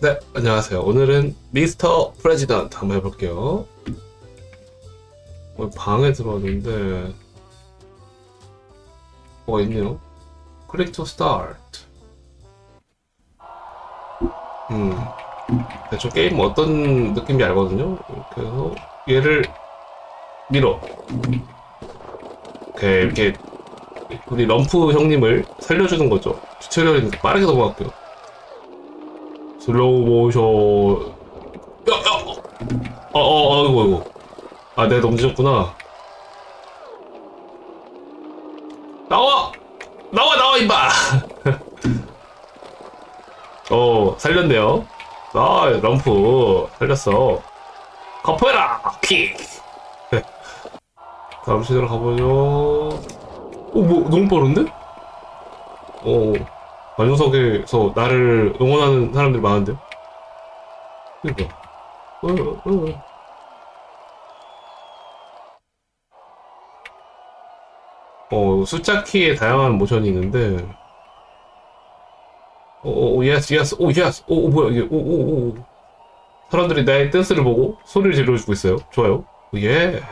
네, 안녕하세요. 오늘은 미스터 프레지던트 한번 해볼게요. 어, 방에 들어왔는데 뭐가 있네요. 클릭 투 스타트. 음, 대충 게임 어떤 느낌인지 알거든요. 이렇게 해서 얘를 밀어. 오케이, 이렇게 우리 럼프 형님을 살려주는 거죠. 튜토리얼이 빠르게 넘어갈게요. 슬로우 모션. 야, 야! 어, 어, 아이고, 아이고. 아, 내가 너무 늦었구나. 나와! 나와, 나와, 임마! 어, 살렸네요. 아, 럼프. 살렸어. 거포해라! 킥! 다음 시대로 가보죠. 오, 뭐, 너무 빠른데? 어, 관중석에서 나를 응원하는 사람들이 많은데요? 그니까. 어, 어, 어. 어, 숫자 키에 다양한 모션이 있는데, 오, 오, 예스, 예스, 오, 예스, 오, 오, 뭐야, 이게, 오, 오, 오. 사람들이 나의 댄스를 보고 소리를 질러주고 있어요. 좋아요. 오, 예.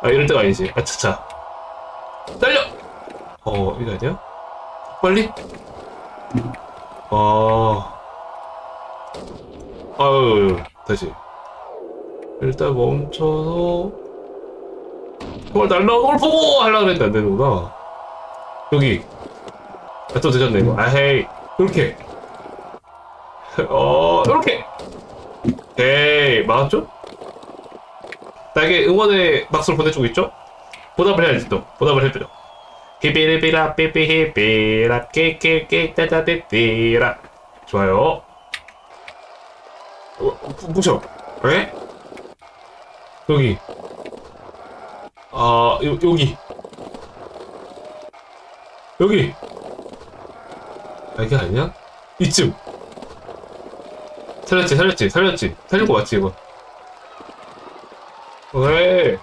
아, 이럴 때가 아니지. 아차차. 달려! 어, 이거 아니야? 빨리? 아. 아유, 다시. 일단 멈춰서. 정말 날라오는 걸 보고 하려고 했는데 안 되는구나. 여기. 아, 또 늦었네, 이거. 아헤이. 이렇게. 어, 이렇게. 오케이. 맞았죠? 나에게 응원의 박수를 보내주고 있죠? 보답을 해야지 또. 보답을 해주죠. 히비리비라 삐삐히비라 깨깨깨 따다띠띠라. 좋아요. 어, 부- 부셔. 에? 여기. 아 요, 여기. 여기. 아 이게 아니야? 이쯤. 살렸지 살렸지 살렸지. 거 맞지 이거? 왜?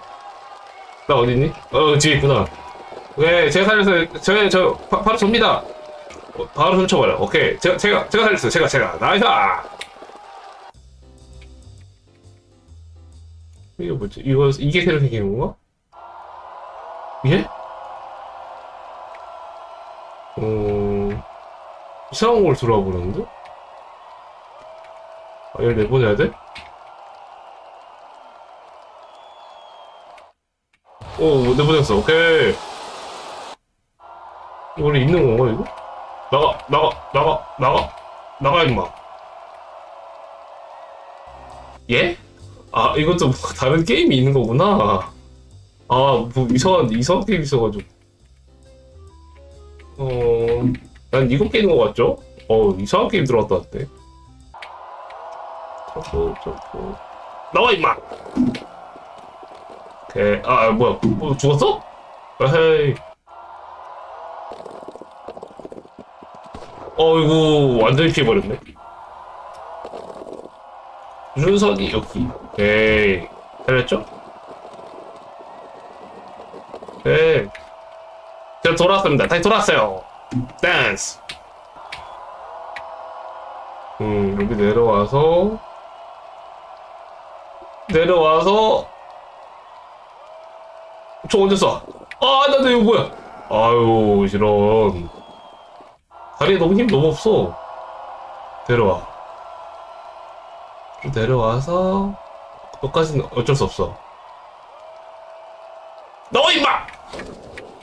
나 어딨니? 어 뒤에 있구나 네, 제가 살렸어요. 저, 저, 바, 바로 접니다. 어, 바로 훔쳐버려. 오케이. 제가, 제가, 제가 살렸어요. 제가, 제가. 나이스! 이게 뭐지? 이거, 이게 새로 생긴 건가? 예? 어, 이상한 걸 들어와 보는데? 아, 얘를 내보내야 돼? 오, 내보냈어. 오케이. 원래 있는 건가 이거? 나가 나가 나가 나가 나가 임마. 예? 아 이것도 뭐 다른 게임이 있는 거구나. 아뭐 이상한 이상한 게임 있어가지고. 어난 이거 게임인 거 같죠? 어 이상한 게임 들어왔다 한테 점프 점프. 나와 임마! 오케이. 아 뭐야. 뭐 죽었어? 에헤이 어이구 완전히 피해버렸네. 준선이 여기. 오케이 잘했죠? 오케이. 제가 돌아왔습니다. 다시 돌아왔어요. 댄스. 음 여기 내려와서 내려와서 저 언제 쏴? 아 나도 이거 뭐야? 아유 이런 다리에 너무 힘 너무 없어. 내려와. 내려와서 너까지는 어쩔 수 없어. 나와 임마!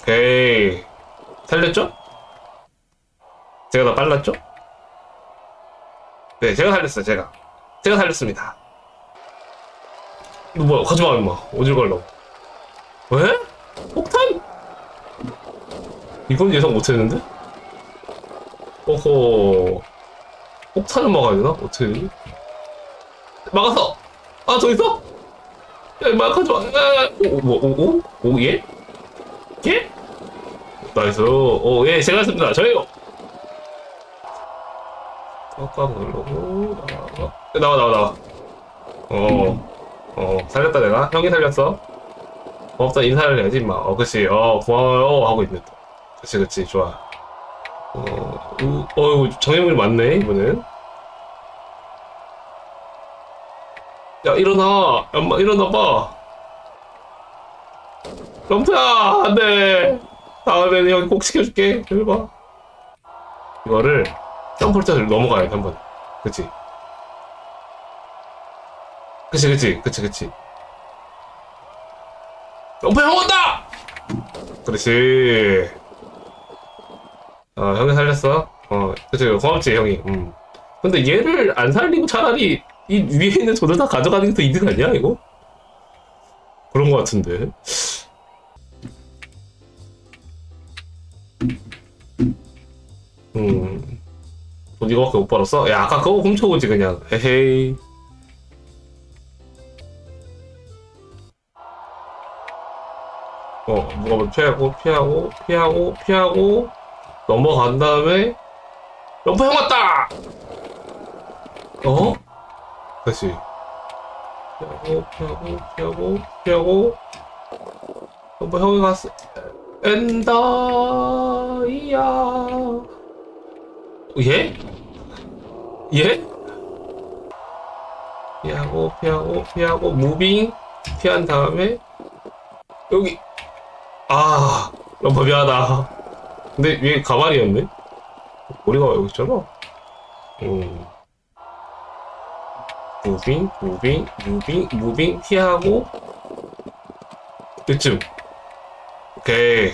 오케이. 살렸죠? 제가 더 빨랐죠? 네, 제가 살렸어요, 제가. 제가 살렸습니다. 너 뭐야, 가지마, 임마. 어딜 갈라고. 왜? 폭탄? 이건 예상 못했는데? 오호. 폭탄을 막아야 되나? 어떻게 되지? 막았어! 아, 저기 있어? 야, 막하지 마. 아, 오, 뭐, 오, 오? 오, 예? 예? 나이스. 오, 예, 제가 했습니다. 저예요. 꽉꽉 누르고, 나와. 나와, 나와, 나와. 어, 어, 살렸다, 내가. 형이 살렸어. 고맙다, 인사를 해야지, 임마. 어, 그치. 어, 고마워요. 하고 또. 그치, 그치. 좋아. 어, 우, 어이구, 정해물이 많네, 이번엔. 야 일어나. 엄마 일어나봐. 럼프야 안 돼. 다음에는 여기 꼭 시켜줄게. 일봐. 이거를 점프를 쳐서 넘어가야 돼 한 번. 그치? 그치 그치 그치 그치. 럼프 형 온다! 그렇지 어 형이 살렸어 어 그치 고맙지 형이 음 근데 얘를 안 살리고 차라리 이 위에 있는 돈을 다 가져가는 게 더 이득 아니야 이거? 그런 거 같은데 음. 돈 이거밖에 못 벌었어? 야, 아까 그거 훔쳐보지, 그냥. 에헤이. 어, 누가 뭐 피하고, 피하고, 피하고, 피하고, 넘어간 다음에, 점프 형 왔다! 어? 다시. 피하고, 피하고, 피하고, 피하고, 점프 형이 갔어. 엔다, 이야. 예? 예? 피하고 피하고 피하고 무빙 피한 다음에 여기 아 럼퍼 미안하다 근데 위에 가발이었네 머리가 여기 있잖아 음 무빙 무빙 무빙 무빙 피하고 이쯤 오케이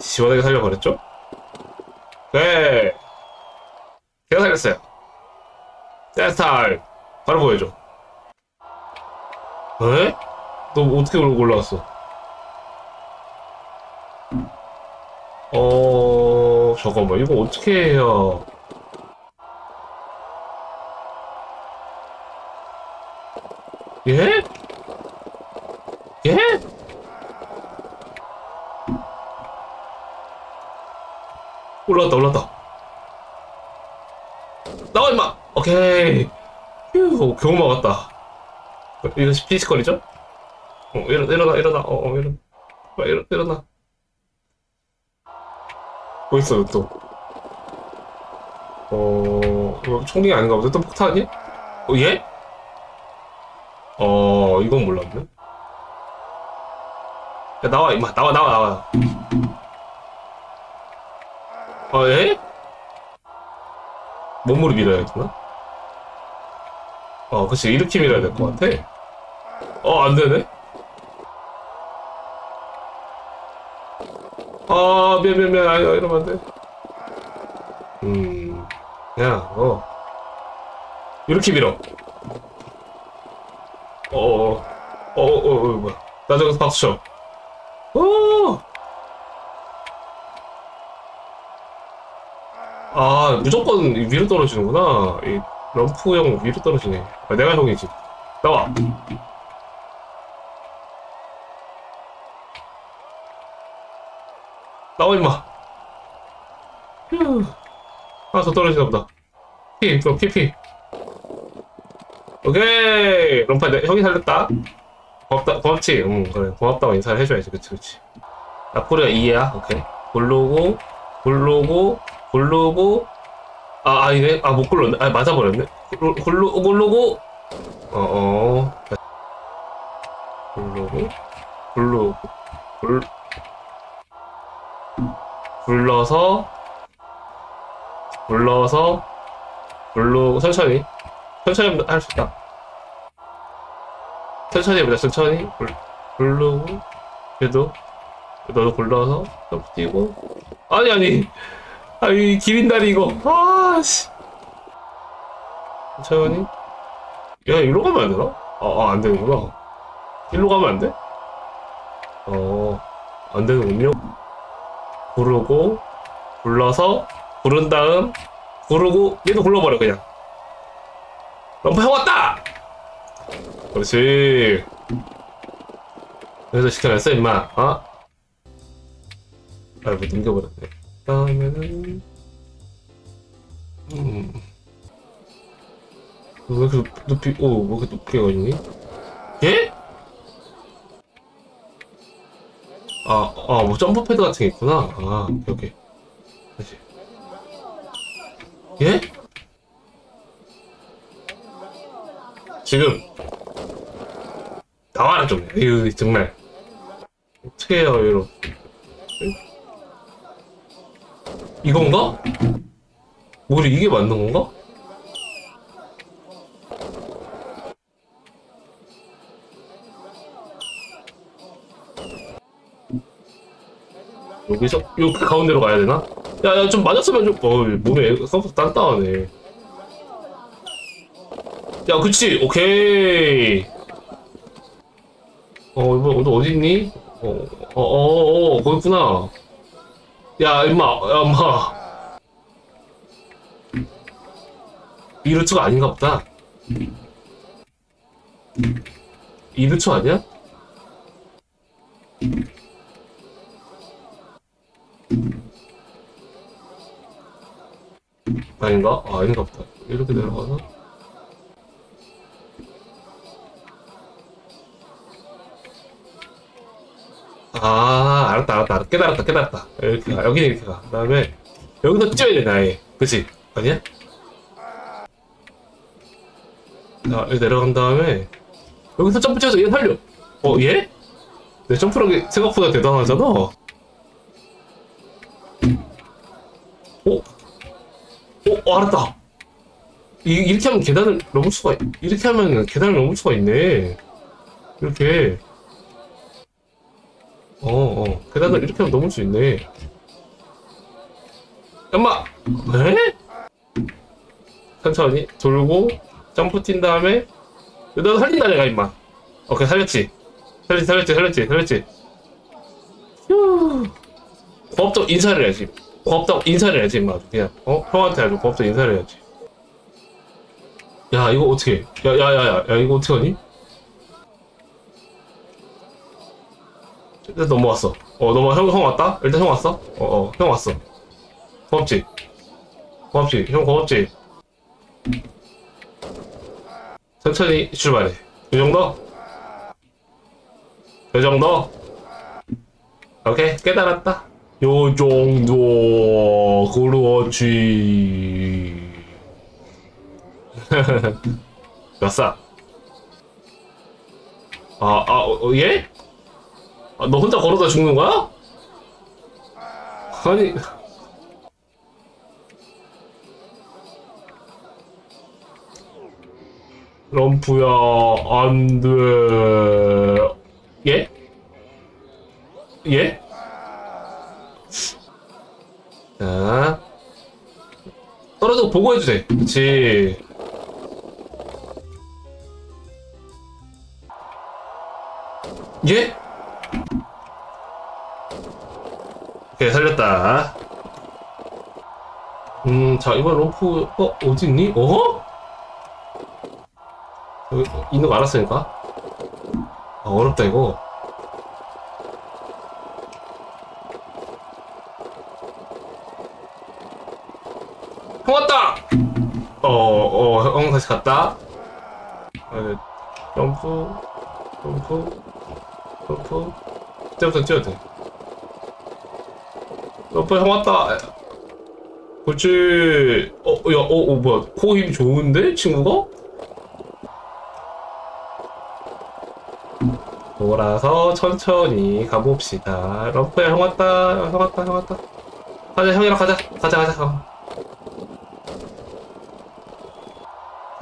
시원하게 살려버렸죠? 네. 제가 살렸어요. 댄스타임. 바로 보여줘. 에? 너 어떻게 올라왔어? 어, 잠깐만. 이거 어떻게 해야. 예? 예? 올라왔다 올라왔다 나와 임마 오케이 휴 겨우 막았다 이거 피지컬이죠? 어 일어나 일어나 일어나 어, 어 일어나 일어, 일어나 뭐 있어 또 어... 이거 총기 아닌가 보다 또 폭탄이? 어 얘? 어 이건 몰랐네 야 나와 임마 나와 나와 나와 아, 예? 몸으로 밀어야 되나? 어, 그치. 이렇게 밀어야 될 것 같아. 어, 안 되네? 아, 미안, 미안, 미안. 아니, 이러면 안 돼. 음, 그냥, 어. 이렇게 밀어. 어, 어, 어, 어, 어, 어, 뭐야. 나 저기서 박수 쳐. 오! 아 무조건 위로 떨어지는구나 이 럼프 형 위로 떨어지네 아, 내가 형이지 나와 나와 임마. 휴. 하나 더 떨어지나 보다. 피 그럼 피 피. 오케이. 럼파 내 형이 살렸다. 고맙다 고맙지. 응 그래. 고맙다고 인사를 해줘야지. 그치 그치. 앞으로 2야? 오케이. 고르고 고르고 고르고. 아 아니네 아 못 골랐네 아 맞아버렸네. 골- 골로 고르고. 어어. 고르고 고르고 굴 굴러서 굴러서 굴르고 천천히. 천천히 할 수 있다. 천천히 해보자. 천천히. 굴 굴르고 그래도 너도 굴러서 점프 뛰고. 아니 아니. 아이 기린다리 이거. 아씨. 천천히. 야 이리로 가면 안 되나? 아, 아, 안 되는구나. 일로 가면 안 돼? 어, 안 되는군요 구르고 굴러서 구른 다음 구르고 얘도 굴러버려 그냥 럼프 형 왔다! 그렇지 그래서 시켜놨어 임마 어? 아이고 넘겨버렸네 다음에는 음. 왜 이렇게 높이 오, 왜 이렇게 높게 가있니? 예? 아, 아, 뭐 점프 패드 같은 게 있구나. 아, 오케이. 다시. 예? 지금 나와라 좀 에휴 정말 어떻게 해요 이러 이건가? 우리 이게 맞는 건가? 여기서 요 가운데로 가야 되나? 야 야 좀 맞았으면 좀 어, 몸에 생각보다 단단하네 야 그치 오케이 어 이거 너 어디 있니? 어, 어, 거기 있구나 야 임마 야 임마 이 루트가 아닌가 보다 이 루트 아니야? 아닌가? 아, 아닌가 보다. 이렇게 내려가서. 아, 알았다, 알았다, 알았다. 깨달았다, 깨달았다. 이렇게 가, 여기는 이렇게 가. 그 다음에, 여기서 뛰어야 되나, 아예. 그치? 아니야? 자, 여기 내려간 다음에, 여기서 점프 쳐서 얘 살려. 어, 얘? 내 점프력이 생각보다 대단하잖아. 어? 어, 어, 알았다. 이, 이렇게 하면 계단을 넘을 수가, 있- 이렇게 하면 계단을 넘을 수가 있네. 이렇게. 어, 어. 계단을 이렇게 하면 넘을 수 있네. 엄마! 에? 천천히 돌고, 점프 튄 다음에, 너 살린다, 내가, 임마. 오케이, 살렸지. 살렸지, 살렸지, 살렸지, 살렸지. 휴. 고맙다고 인사를 해야지. 고맙다고 인사를 해야지, 임마. 그냥, 어? 형한테 아주 고맙다고 인사를 해야지. 야, 이거 어떻게, 야, 야, 야, 이거 어떻게 하니? 일단 넘어왔어. 어, 넘어, 형, 형 왔다? 일단 형 왔어? 어, 어, 형 왔어. 고맙지? 고맙지? 형 고맙지? 천천히 출발해. 이 정도? 이 정도? 오케이, 깨달았다. 요 정도, 그렇지. 몇 살? 아, 아, 어, 어, 얘? 아, 너 혼자 걸어다 죽는 거야? 아니. 럼프야, 안 돼. 예? 예? 자. 떨어져 보고 해도 돼. 그치. 예? 오케이, 살렸다. 음, 자, 이번 럼프, 어, 어디 있니? 어? 여기 있는 거 알았으니까. 아, 어렵다, 이거. 형 왔다! 어, 어, 형 다시 갔다. 아, 네. 점프, 점프, 점프. 이때부터 뛰어도 돼. 점프, 형 왔다! 그렇지. 어, 야, 어, 어, 뭐야. 코 힘이 좋은데? 친구가? 돌아서 천천히 가봅시다. 럼프야, 형 왔다. 형 왔다, 형 왔다. 가자, 형이랑 가자. 가자, 가자. 어.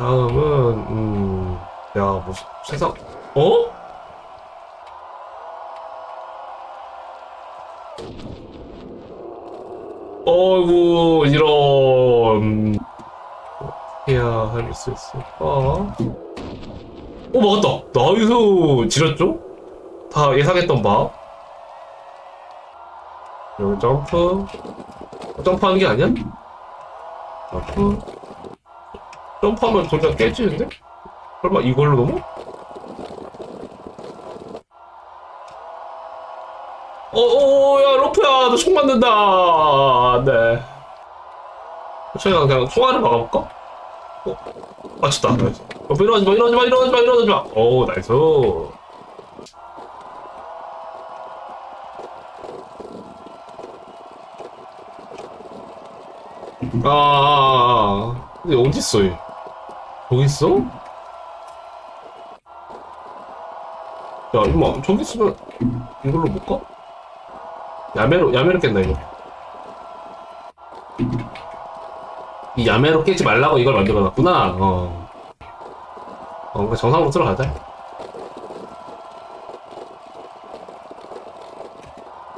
다음은, 음, 야, 뭐, 세상, 어? 어이구, 이런. 해야 할 수 있을까? 어, 막았다. 나이스, 지렸죠? 다 예상했던 바. 여기 점프. 어, 점프하는 게 아니야? 점프. 점프하면 돌장 깨지는데? 설마 이걸로 넘어? 어어 야 로프야 너 총 맞는다 네 저희가 그냥 총알을 막아볼까? 어? 맞췄다 나이스 어, 일어나지 마 일어나지 마 일어나지 마 일어나지 마 오 나이스 아, 아, 아. 근데 어딨어 얘? 여기 있어? 야 임마 저기 있으면 이걸로 못 가? 야매로 야매로 깬다 이거. 이 야매로 깨지 말라고 이걸 만들어놨구나. 어. 어, 그러니까 정상으로 들어가자.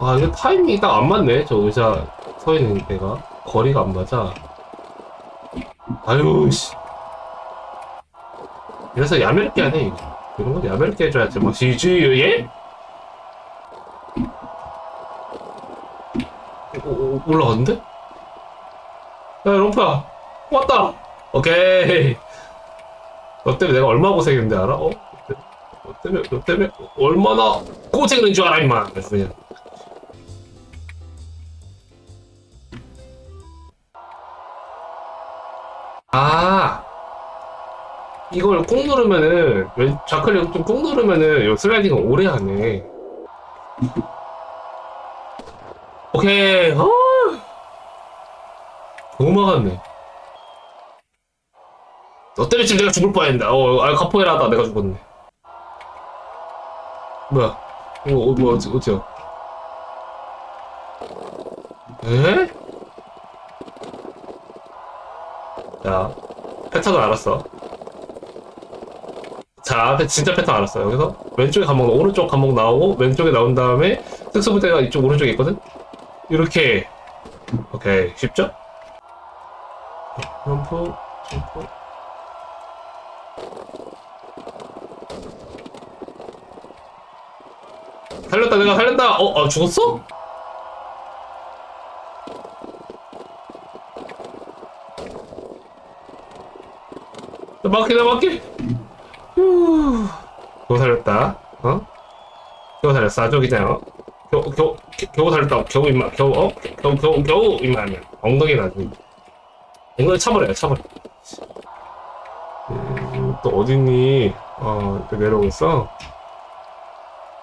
아 이거 타이밍이 딱 안 맞네 저 의자 서 있는 데가. 거리가 안 맞아. 아유 씨 이래서 야매롭게 하네 이런 건 야매롭게 해줘야지 막 지지 예? 오, 오, 올라갔는데? 야 롬프야 왔다 오케이 너 때문에 내가 얼마나 고생했는데 알아? 어? 너 때문에 너 때문에 얼마나 고생했는 줄 알아 임마 그래서 그냥 이걸 꾹 누르면은 왼 좌클릭 좀 꾹 누르면은 요 슬라이딩을 오래 하네. 오케이. 어. 너무 막았네. 너 때문에 지금 내가 죽을 뻔했다. 어, 아 카포에라다 내가 죽었네. 뭐야? 어, 어 뭐야? 어찌 어찌야? 에? 자, 패턴을 알았어. 자, 패- 진짜 패턴 알았어. 여기서 왼쪽에 감목, 오른쪽 감목 나오고 왼쪽에 나온 다음에 특수부대가 이쪽 오른쪽에 있거든. 이렇게 오케이 쉽죠? 점프, 점프. 살렸다, 내가 살렸다. 어, 아, 죽었어? 나 막히, 나 막히. 휴. 겨우 살렸다. 어? 겨우 살렸어. 아주 그냥, 어? 겨우, 겨우, 살렸다. 겨우 임마. 겨우, 어? 겨우, 겨우, 겨우 임마. 엉덩이 나지. 이거 차버려요, 차버려. 음, 또 어딨니? 어, 또 내려오고 있어?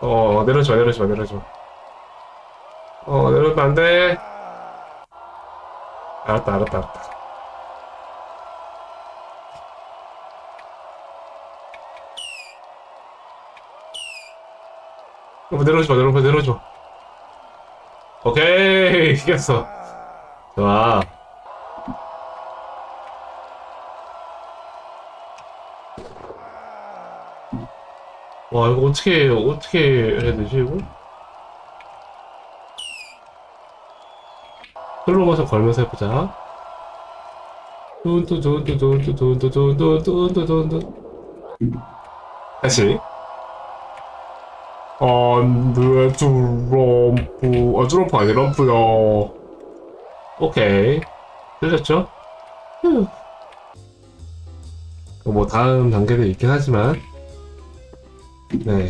어, 마, 내려오지 마. 어, 내려오면 안 돼. 알았다, 알았다, 알았다. 내려오지 마, 내려오지 마, 내려오지 마. 오케이, 이겼어. 좋아. 와, 이거 어떻게, 어떻게 해야 되지, 이거? 슬로모션 걸면서 해보자. 둔두둔두둔두둔두둔두둔두둔두둔 다시. 안돼 트럼프 아 트럼프 아니 럼프요. 오케이. 들렸죠? 휴. 뭐 다음 단계도 있긴 하지만. 네.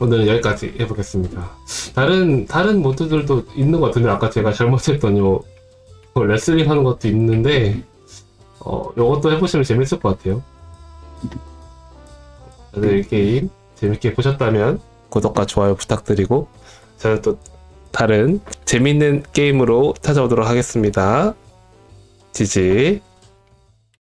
오늘은 여기까지 해보겠습니다. 다른 다른 모드들도 있는 것 같은데 아까 제가 잘못했던 요그 레슬링 하는 것도 있는데 어 요것도 해보시면 재밌을 것 같아요. 다들 이 게임 재밌게 보셨다면 구독과 좋아요 부탁드리고 저는 또 다른 재밌는 게임으로 찾아오도록 하겠습니다. 지지.